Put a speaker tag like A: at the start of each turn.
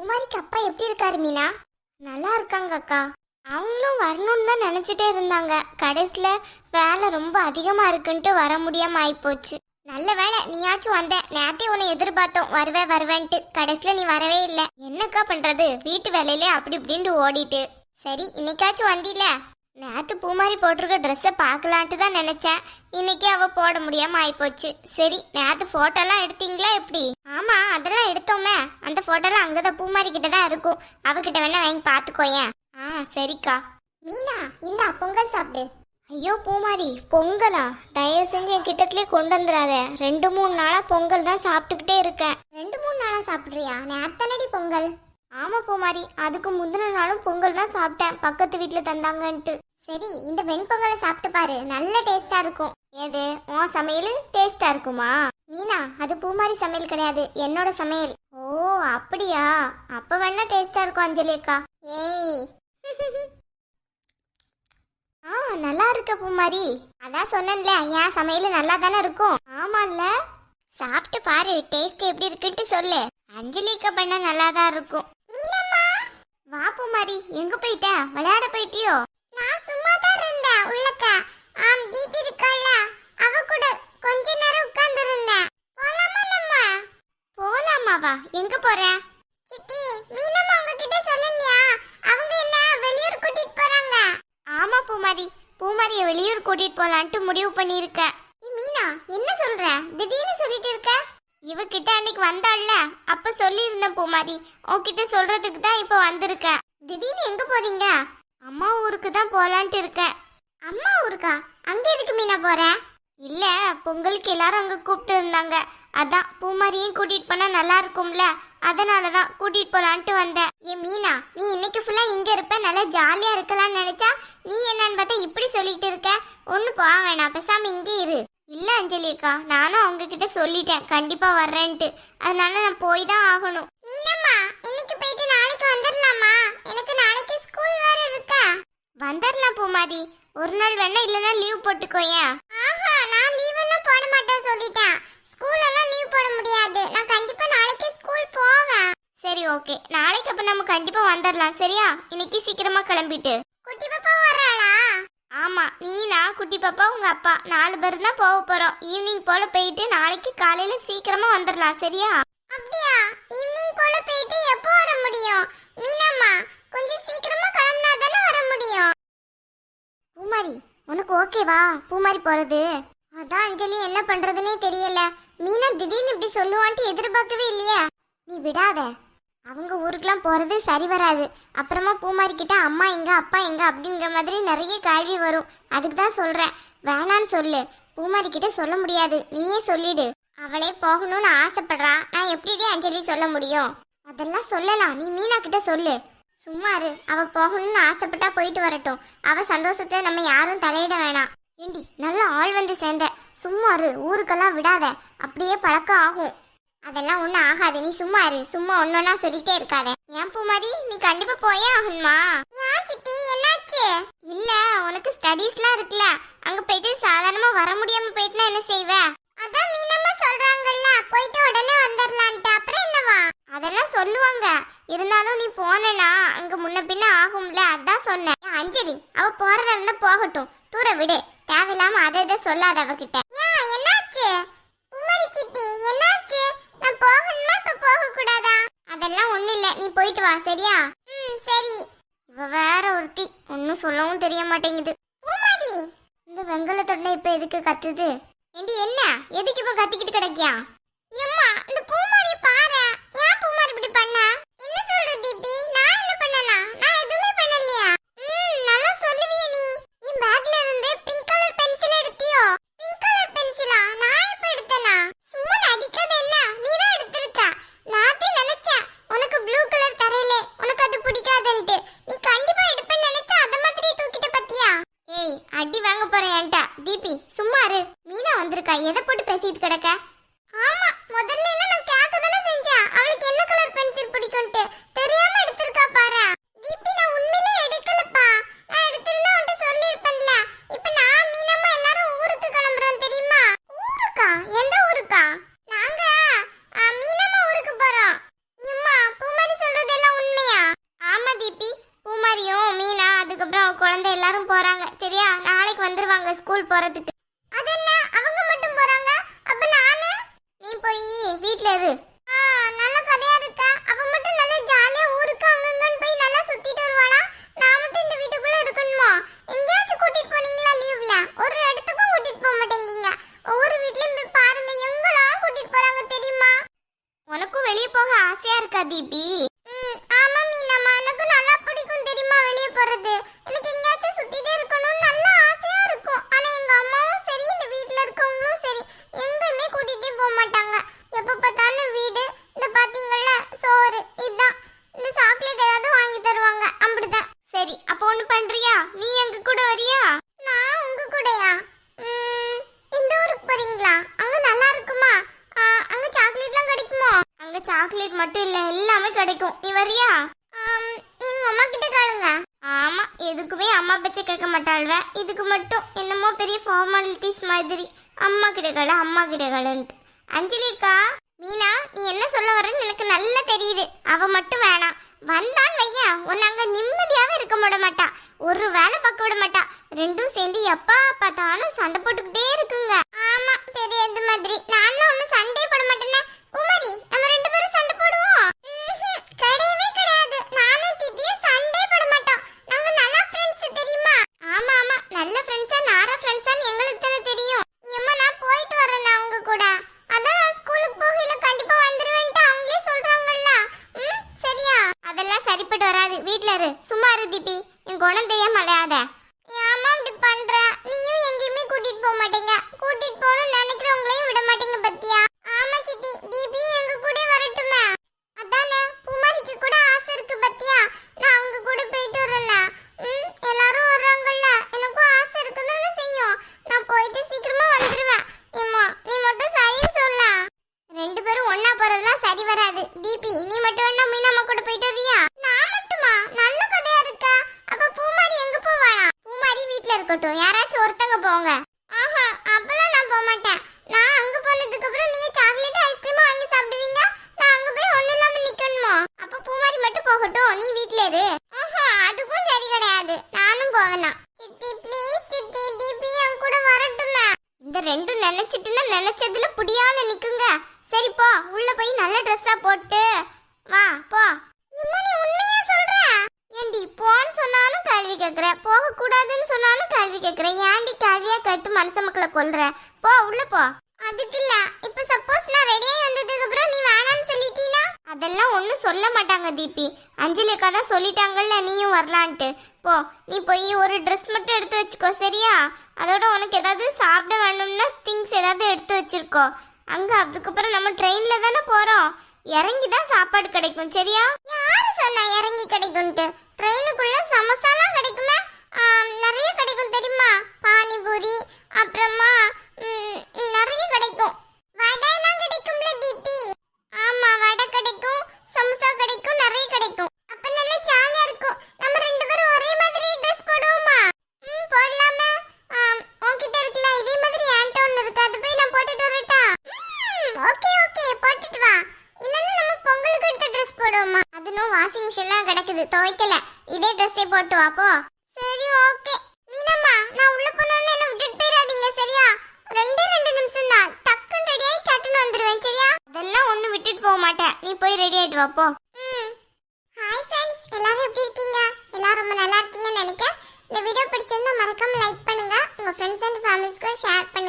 A: குமாரிக்கு அப்பா எப்படி இருக்காரு மீனா? நல்லா இருக்காங்க அக்கா. அவங்களும் வரணும்னு தான் நினச்சிட்டே இருந்தாங்க. கடைசியில் வேலை ரொம்ப அதிகமாக இருக்குன்ட்டு வர முடியாம ஆயிப்போச்சு. நல்ல வேலை நீயாச்சும் வந்த. நேத்தே உன்னை எதிர்பார்த்தோம். வருவே வருவேன்ட்டு. கடைசியில் நீ வரவே இல்லை. என்னக்கா பண்ணுறது வீட்டு வேலையிலே அப்படி இப்படின்ட்டு ஓடிட்டு. சரி இன்னைக்காச்சும் வந்தில? நேற்று பூமாரி போட்டிருக்க ட்ரெஸ்ஸை பார்க்கலான்ட்டு தான் நினச்சேன். இன்னைக்கு அவள் போட முடியாமல் ஆயிப்போச்சு. சரி நேற்று ஃபோட்டோலாம் எடுத்தீங்களா எப்படி? ஆமாம் அதெல்லாம் எடுத்தோமே. அந்த ஃபோட்டோலாம் அங்கே தான் பூமாரி கிட்ட தான் இருக்கும். அவகிட்ட வேணா வாங்கி பார்த்துக்கோயேன் ஆ சரிக்கா. மீனா இந்த பொங்கல் சாப்பிடு. ஐயோ பூமாரி பொங்கலா? தயவு செஞ்சு என் கிட்டத்திலே கொண்டு வந்துடாத. ரெண்டு மூணு நாளா பொங்கல் தான் சாப்பிட்டுக்கிட்டே இருக்கேன். ரெண்டு மூணு நாளா நான் நேத்தனடி பொங்கல்? ஆமா பூமாரி. அதுக்கு முந்தின நாளும் பொங்கல் தான் சாப்பிட்டேன். பக்கத்து வீட்டுல தந்தாங்கன்ட்டு. சரி இந்த வெண்பொங்கலை சாப்பிட்டு பாரு. நல்ல டேஸ்டா இருக்கும். ஏது? உன் சமையல் டேஸ்டா இருக்குமா? மீனா அது பூமாரி சமையல் கிடையாது. என்னோட சமையல். ஓ அப்படியா? அப்ப வேணா டேஸ்டா இருக்கும் அஞ்சலி அக்கா. ஏய். ஆ நல்லா இருக்க பூமாரி. அதான் சொன்னேன்ல என் சமையல் நல்லா தானே இருக்கும். ஆமால்ல சாப்பிட்டு பாரு டேஸ்ட் எப்படி இருக்குன்ட்டு சொல்லு. அஞ்சலிக்க பண்ண நல்லா தான் இருக்கும். வா பூமாரி எங்க போயிட்ட? விளையாட போயிட்டியோ? நான் சும்மா தான் இருந்தேன் உள்ளக்க. ஆம் தீபி இருக்கால அவ கூட கொஞ்ச நேரம் உட்கார்ந்து இருந்தேன் போலாமா நம்ம? போலாமாவா? எங்க போற? சித்தி மீனம்மா உங்ககிட்ட சொல்லலையா? அவங்க என்ன வெளியூர் கூட்டிட்டு போறாங்க? ஆமா பூமாரி. பூமாரிய வெளியூர் கூட்டிட்டு போலான்ட்டு முடிவு பண்ணிருக்க மீனா என்ன சொல்ற? திடீர்னு சொல்லிட்டு இருக்க? இவகிட்ட அன்னைக்கு வந்தாள்ல. அப்ப சொல்லியிருந்தேன் பூமாரி. உன்கிட்ட சொல்றதுக்கு தான் இப்ப வந்திருக்கேன் திடீர்னு எங்க போறீங்க? அம்மா ஊருக்கு தான் போலான்ட்டு இருக்கேன் அம்மா ஊருக்கா? அங்க எதுக்கு மீனா போற? இல்ல பொங்கலுக்கு எல்லாரும் அங்க கூப்பிட்டு இருந்தாங்க. அதான் பூமாரியும் கூட்டிட்டு போனா நல்லா இருக்கும்ல. அதனால தான் கூட்டிட்டு போலான்ட்டு வந்தேன். ஏ மீனா நீ இன்னைக்கு ஃபுல்லா இங்க இருப்ப நல்லா ஜாலியா இருக்கலாம்னு நினைச்சா நீ என்னன்னு பார்த்தா இப்படி சொல்லிட்டு இருக்க. ஒண்ணு போக வேணாம் பேசாம இங்கே இரு. இல்ல அஞ்சலி அக்கா நானும் அவங்க கிட்ட சொல்லிட்டேன். கண்டிப்பா வர்றேன்ட்டு. அதனால நான் போய் தான் ஆகணும். மீனம்மா! போயிட்டு நாளைக்கு வந்துடலாமா எனக்கு நாளைக்கு ஸ்கூல் வேற இருக்கா? வந்துடலாம் பூமாரி ஒரு நாள் வேணா இல்லனா லீவ் போட்டுக்கோயேன் ஆஹா நான் லீவ் எல்லாம் போட மாட்டேன் சொல்லிட்டேன். ஸ்கூல் எல்லாம் லீவ் போட முடியாது. நான் கண்டிப்பா நாளைக்கு ஸ்கூல் போவேன். சரி ஓகே நாளைக்கு அப்ப நம்ம கண்டிப்பா வந்துடலாம் சரியா? இன்னைக்கு சீக்கிரமா கிளம்பிட்டு. குட்டி பாப்பா வர்றாளா? ஆமா நீ நான் குட்டி பாப்பா உங்க அப்பா. நாலு பேர் தான் போக போறோம். ஈவினிங் போல போயிட்டு நாளைக்கு காலையில சீக்கிரமா வந்துடலாம் சரியா? அப்படியா? ஈவினிங் போல போயிட்டு எப்போ வர முடியும்? மீனாம்மா கொஞ்சம் சீக்கிரமா கிளம்பினா தானே வர முடியும்? பூமாரி உனக்கு ஓகேவா பூமாரி போறது? அதான் அஞ்சலி என்ன பண்றதுன்னே தெரியல. மீனா திடீர்னு இப்படி சொல்லுவான்ட்டு எதிர்பார்க்கவே இல்லையே. நீ விடாத. அவங்க ஊருக்குலாம் போறது சரி வராது. அப்புறமா பூமாரி கிட்ட அம்மா எங்க அப்பா எங்க அப்படிங்கிற மாதிரி நிறைய கேள்வி வரும். அதுக்கு தான் சொல்றேன். வேணான்னு சொல்லு. பூமாரி கிட்ட சொல்ல முடியாது. நீயே சொல்லிடு. அவளே போகணும்னு ஆசைப்படுறா. நான் எப்படிடி அஞ்சலி சொல்ல முடியும்? அதெல்லாம் சொல்லலாம். நீ மீனா கிட்ட சொல்லு. சும்மா இரு. அவ போகணும்னு ஆசைப்பட்டா போயிட்டு வரட்டும். அவ சந்தோஷத்துல நம்ம யாரும் தலையிட வேணாம். ஏண்டி நல்ல ஆள் வந்து சேர்ந்த. சும்மா இரு. ஊருக்கெல்லாம் விடாத. அப்படியே பழக்கம் ஆகும். அதெல்லாம் ஒண்ணும் ஆகாது. நீ சும்மா இரு. சும்மா ஒன்னொன்னா சொல்லிட்டே இருக்காத. ஏன் பூமாரி? நீ கண்டிப்பா போயே ஆகணுமா? சித்தி? என்னாச்சு? இல்ல உனக்கு ஸ்டடீஸ்லாம் இருக்குல்ல. அங்க போயிட்டு சாதாரணமா வர முடியாம போயிட்டுனா என்ன செய்வ? அதான் மீனம்மா சொல்றாங்கல்ல போயிட்டு உடனே வந்துடலான்ட்டு அப்புறம் என்னவா? அதெல்லாம் சொல்லுவாங்க. இருந்தாலும் நீ போனனா அங்க முன்ன பின்ன ஆகும்ல அதான் சொன்னேன். அஞ்சலி அவ போறதா இருந்தா போகட்டும். தூர விடு. தேவையில்லாம அதை இதை சொல்லாத அவகிட்ட. என்னாச்சு? குமாரி சித்தி என்னாச்சு? நான் போகணும்னா இப்ப போக கூடாதா அதெல்லாம் ஒண்ணு இல்ல. நீ போயிட்டு வா சரியா? ம் சரி. இவ வேற ஒருத்தி. ஒன்னும் சொல்லவும் தெரிய மாட்டேங்குது. இந்த வெங்கல தொண்டை இப்ப எதுக்கு கத்துது? என்ன? எதுக்கு இப்ப கத்திக்கிட்டு கிடைக்கியா? எம்மா இந்த பூ போட்டு பேசிட்டு கிடக்க? ஆமா முதல்ல நான் கேட்க தானே செஞ்சேன் அவளுக்கு என்ன கலர் பென்சில் பிடிக்கும்ட்டு தெரியாம எடுத்திருக்கா பாரு. தீபி நான் உண்மையிலே எடுக்கலப்பா. நான் எடுத்திருந்தா உன்ட்ட சொல்லிருப்பேன்ல இப்ப நான் மீனம்மா எல்லாரும் ஊருக்கு கிளம்புறோம் தெரியுமா? ஊருக்கா? எந்த ஊருக்கா? நாங்க மீனம்மா ஊருக்கு போறோம். அம்மா பூமாரி சொல்றது எல்லாம் உண்மையா? ஆமா தீபி பூமாரியும் மீனா அதுக்கப்புறம் குழந்தை எல்லாரும் போறாங்க. சரியா? நாளைக்கு வந்துருவாங்க ஸ்கூல் போறதுக்கு. ஃபார்மாலிட்டிஸ் மாதிரி. அம்மா கிடைக்கல அம்மா கிடைக்கலன்ட்டு அஞ்சலிக்கா மீனா நீ என்ன சொல்ல வரன்னு எனக்கு நல்லா தெரியுது. அவ மட்டும் வேணாம் வந்தான் வையா உன்னை அங்க நிம்மதியாகவே இருக்க விட மாட்டா. ஒரு வேலை பார்க்க விட மாட்டா. ரெண்டும் சேர்ந்து எப்பா பார்த்தாலும் சண்டை போட்டுக்கிட்டே இருக்குங்க. ஆமா தெரியாது மாதிரி. நான் ஒன்னும் சண்டே போட மாட்டேனே உமாரி நம்ம ரெண்டு பேரும் சண்டை போடுவோம் ம்ஹும், கிடையவே கிடையாது நானும் திட்டியும் சண்டே போட மாட்டோம் நம்ம நல்ல ஃப்ரெண்ட்ஸ் தெரியுமா ஆமா ஆமா நல்ல ஃப்ரெண்ட்ஸா நாரா ஃப்ரெண்ட்ஸான்னு எங்களுக்கு தானே தெரியும் எம்மா நான் போயிட்டு வரேன் நான் உங்க கூட அதான் ஸ்கூலுக்கு போகையில கண்டிப்பா வந்துருவேன்ட்டு அவங்களே சொல்றாங்கல்ல ம் சரியா அதெல்லாம் சரிப்பட்டு வராது வீட்ல இரு. சும்மா இரு தீபி. என் குணம் தெரியாம அலையாத ஏமா இப்படி பண்ற? நீயும் எங்கேயுமே கூட்டிட்டு போக மாட்டீங்க. கூட்டிட்டு போகணும்னு நினைக்கிறவங்களையும் விட மாட்டீங்க பத்தியா? இருக்கட்டும். யாராச்சும் ஒருத்தங்க போங்க. ஆஹா அப்பலாம் நான் போக மாட்டேன். நான் அங்க போனதுக்கு அப்புறம் நீங்க சாக்லேட் ஐஸ்கிரீம் வாங்கி சாப்பிடுவீங்க நான் அங்க போய் ஒண்ணு இல்லாம நிக்கணுமா? அப்ப பூமாரி மட்டும் போகட்டும். நீ வீட்ல இரு. ஆஹா அதுக்கும் சரி கிடையாது. நானும் போவேனா. சித்தி ப்ளீஸ் சித்தி டிபி என் கூட வரட்டுமே இந்த ரெண்டும் நினைச்சிட்டுன்னா நினைச்சதுல புடியால நிக்குங்க. சரி போ. உள்ள போய் நல்ல ட்ரெஸ்ஸா போட்டு வா போ. இம்மா ஏண்டி போன்னு சொன்னாலும் கேள்வி கேக்குற? போக கூடாதுன்னு சொன்னாலும் கேள்வி கேக்குற. ஏன்டி கேள்வியா கேட்டு மனுஷ மக்களை கொல்ற? போ உள்ள போ. அதுக்கு இல்ல இப்ப சப்போஸ் நான் ரெடியா வந்ததுக்கு அப்புறம் நீ வேணாம்னு சொல்லிட்டீனா? அதெல்லாம் ஒண்ணும் சொல்ல மாட்டாங்க தீபி. அஞ்சலி அக்கா தான் சொல்லிட்டாங்கல்ல நீயும் வரலான்ட்டு. போ நீ போய் ஒரு ட்ரெஸ் மட்டும் எடுத்து வச்சுக்கோ சரியா? அதோட உனக்கு ஏதாவது சாப்பிட வேணும்னா திங்ஸ் ஏதாவது எடுத்து வச்சிருக்கோ. அங்க அதுக்கப்புறம் நம்ம ட்ரெயின்ல தானே போறோம். இறங்கி தான் சாப்பாடு கிடைக்கும் சரியா? யாரு சொன்னா இறங்கி கிடைக்கும்ட்டு ட்ரெயினுக்குள்ள சமோசாலாம் கிடைக்குமே நிறைய கிடைக்கும் தெரியுமா? பானிபூரி அப்புறமா நிறைய கிடைக்கும். வடைலாம் கிடைக்கும்ல தீபி ஆமா வடை கிடைக்கும் சமோசா கிடைக்கும் நிறைய கிடைக்கும். அப்ப நல்ல ஜாலியா இருக்கும். நம்ம ரெண்டு பேரும் ஒரே மாதிரி ட்ரெஸ் போடுவோமா? ம் போடலாமே. ஆம், உன்கிட்ட இருக்குல்ல இதே மாதிரி என்கிட்ட ஒன்று இருக்கு. அது போய் நான் போட்டுட்டு வரட்டா? ஓகே ஓகே போட்டுட்டு வா. இல்லைன்னா நம்ம பொங்கலுக்கு எடுத்த ட்ரெஸ் போடுவோமா? இன்னும் வாஷிங் மிஷின்லாம் கிடக்குது. துவைக்கல. இதே ட்ரெஸ்ஸே போட்டு வா போ. சரி ஓகே மீனம்மா நான் உள்ள போனோன்னு என்ன விட்டுட்டு போயிடாதீங்க சரியா? ரெண்டே ரெண்டு நிமிஷம் தான் டக்குன்னு ரெடி ஆகி சட்டுன்னு வந்துருவேன் சரியா? அதெல்லாம் ஒன்றும் விட்டுட்டு போக மாட்டேன். நீ போய் ரெடி ஆயிட்டு வா போ. ஹாய் ஃப்ரெண்ட்ஸ் எல்லாரும் எப்படி இருக்கீங்க? எல்லாரும் ரொம்ப நல்லா இருக்கீங்கன்னு நினைக்கிறேன். இந்த வீடியோ பிடிச்சிருந்தா மறக்காம லைக் பண்ணுங்க. உங்க ஃப்ரெண்ட்ஸ் அண்ட் ஃபேமிலிஸ்க்கு ஷேர் பண்ணுங்க